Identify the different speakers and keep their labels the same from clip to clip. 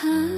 Speaker 1: 哈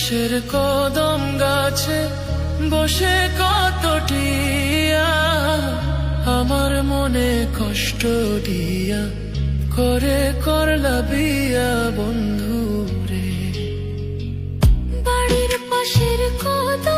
Speaker 2: পাশের কদম গাছে বসে কতটিয়া আমার মনে কষ্ট দিয়া করে করলা বিয়া বন্ধু রে
Speaker 1: বাড়ির পাশের কদম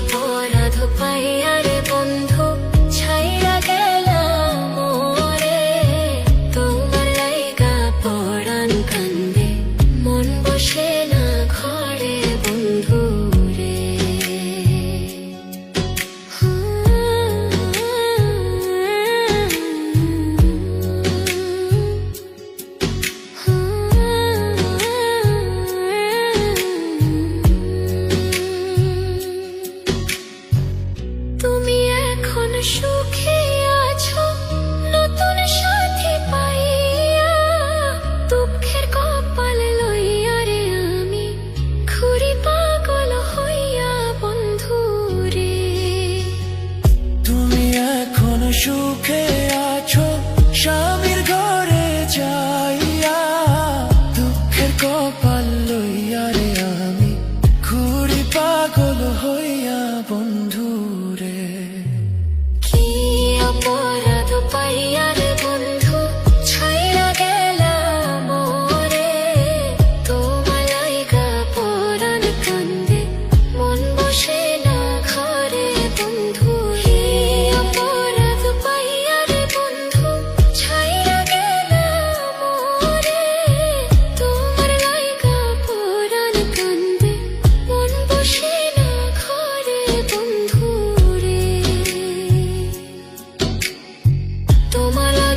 Speaker 1: ध्या upon me.